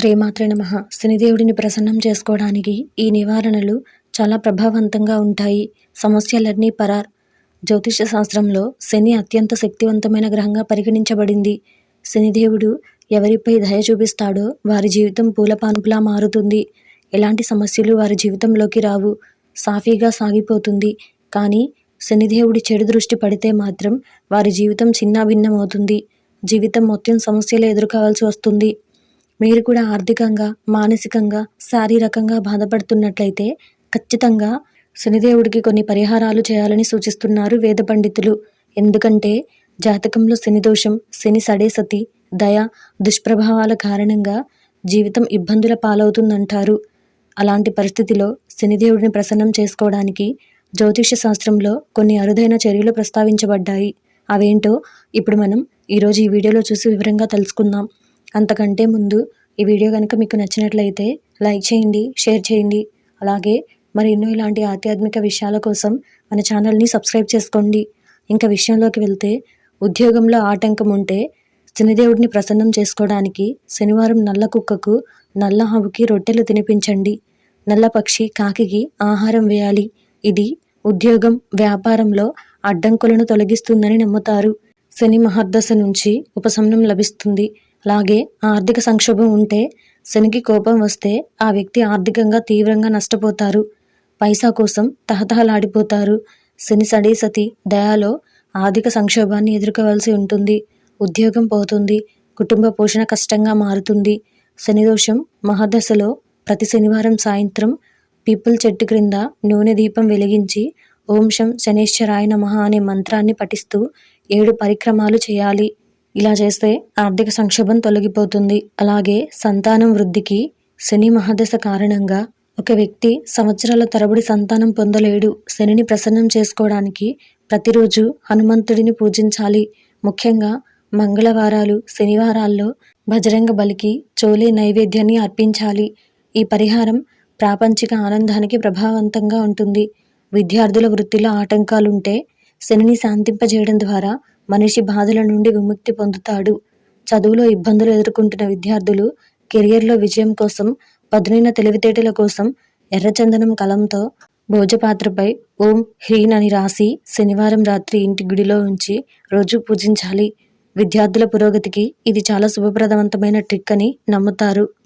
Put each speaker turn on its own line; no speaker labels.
శ్రీమాత్రి నమ. శనిదేవుడిని ప్రసన్నం చేసుకోవడానికి ఈ నివారణలు చాలా ప్రభావవంతంగా ఉంటాయి. సమస్యలన్నీ పరార్ జ్యోతిష శాస్త్రంలో శని అత్యంత శక్తివంతమైన గ్రహంగా పరిగణించబడింది. శనిదేవుడు ఎవరిపై దయ చూపిస్తాడో వారి జీవితం పూలపానుపులా మారుతుంది. ఎలాంటి సమస్యలు వారి జీవితంలోకి రావు. సాఫీగా సాగిపోతుంది. కానీ శనిదేవుడి చెడు దృష్టి పడితే మాత్రం వారి జీవితం చిన్నాభిన్నమవుతుంది. జీవితం మొత్తం సమస్యలు ఎదుర్కోవాల్సి వస్తుంది. మీరు కూడా ఆర్థికంగా మానసికంగా శారీరకంగా బాధపడుతున్నట్లయితే ఖచ్చితంగా శనిదేవుడికి కొన్ని పరిహారాలు చేయాలని సూచిస్తున్నారు వేద పండితులు. ఎందుకంటే జాతకంలో శని దోషం శని సడేసతి దయ దుష్ప్రభావాల కారణంగా జీవితం ఇబ్బందుల పాలవుతుందంటారు. అలాంటి పరిస్థితిలో శనిదేవుడిని ప్రసన్నం చేసుకోవడానికి జ్యోతిష శాస్త్రంలో కొన్ని అరుదైన చర్యలు ప్రస్తావించబడ్డాయి. అవేంటో ఇప్పుడు మనం ఈరోజు ఈ వీడియోలో చూసి వివరంగా తెలుసుకుందాం. అంతకంటే ముందు ఈ వీడియో కనుక మీకు నచ్చినట్లయితే లైక్ చేయండి షేర్ చేయండి. అలాగే మరి ఎన్నో ఇలాంటి ఆధ్యాత్మిక విషయాల కోసం మన ఛానల్ని సబ్స్క్రైబ్ చేసుకోండి. ఇంకా విషయంలోకి వెళ్తే ఉద్యోగంలో ఆటంకం ఉంటే శనిదేవుడిని ప్రసన్నం చేసుకోవడానికి శనివారం నల్ల కుక్కకు నల్ల హావుకి రొట్టెలు తినిపించండి. నల్ల పక్షి కాకికి ఆహారం వేయాలి. ఇది ఉద్యోగం వ్యాపారంలో అడ్డంకులను తొలగిస్తుందని నమ్ముతారు. శని మహర్దశ నుంచి ఉపశమనం లభిస్తుంది. అలాగే ఆర్థిక సంక్షోభం ఉంటే శనికి కోపం వస్తే ఆ వ్యక్తి ఆర్థికంగా తీవ్రంగా నష్టపోతారు. పైసా కోసం తహతహలాడిపోతారు. శని సడీ సతి దయాలో ఆర్థిక సంక్షోభాన్ని ఎదుర్కోవాల్సి ఉంటుంది. ఉద్యోగం పోతుంది. కుటుంబ పోషణ కష్టంగా మారుతుంది. శనిదోషం మహాదశలో ప్రతి శనివారం సాయంత్రం పీపుల్ చెట్టు క్రింద నూనె దీపం వెలిగించి ఓం శం శనేశ్వరాయ నమ అనే మంత్రాన్ని పఠిస్తూ ఏడు పరిక్రమాలు చేయాలి. ఇలా చేస్తే ఆర్థిక సంక్షోభం తొలగిపోతుంది. అలాగే సంతానం వృద్ధికి శని మహాదశ కారణంగా ఒక వ్యక్తి సంవత్సరాల తరబడి సంతానం పొందలేడు. శనిని ప్రసన్నం చేసుకోవడానికి ప్రతిరోజు హనుమంతుడిని పూజించాలి. ముఖ్యంగా మంగళవారాలు శనివారాల్లో బజరంగ బలికి చోలే నైవేద్యాన్ని అర్పించాలి. ఈ పరిహారం ప్రాపంచిక ఆనందానికి ప్రభావవంతంగా ఉంటుంది. విద్యార్థుల వృత్తిలో ఆటంకాలుంటే శనిని శాంతింపజేయడం ద్వారా మనిషి బాధల నుండి విముక్తి పొందుతాడు. చదువులో ఇబ్బందులు ఎదుర్కొంటున్న విద్యార్థులు కెరియర్లో విజయం కోసం పదునైన తెలివితేటల కోసం ఎర్రచందనం కలంతో భోజపాత్రపై ఓం హ్రీన్ అని రాసి శనివారం రాత్రి ఇంటి గుడిలో ఉంచి రోజు పూజించాలి. విద్యార్థుల పురోగతికి ఇది చాలా శుభప్రదవంతమైన ట్రిక్ అని నమ్ముతారు.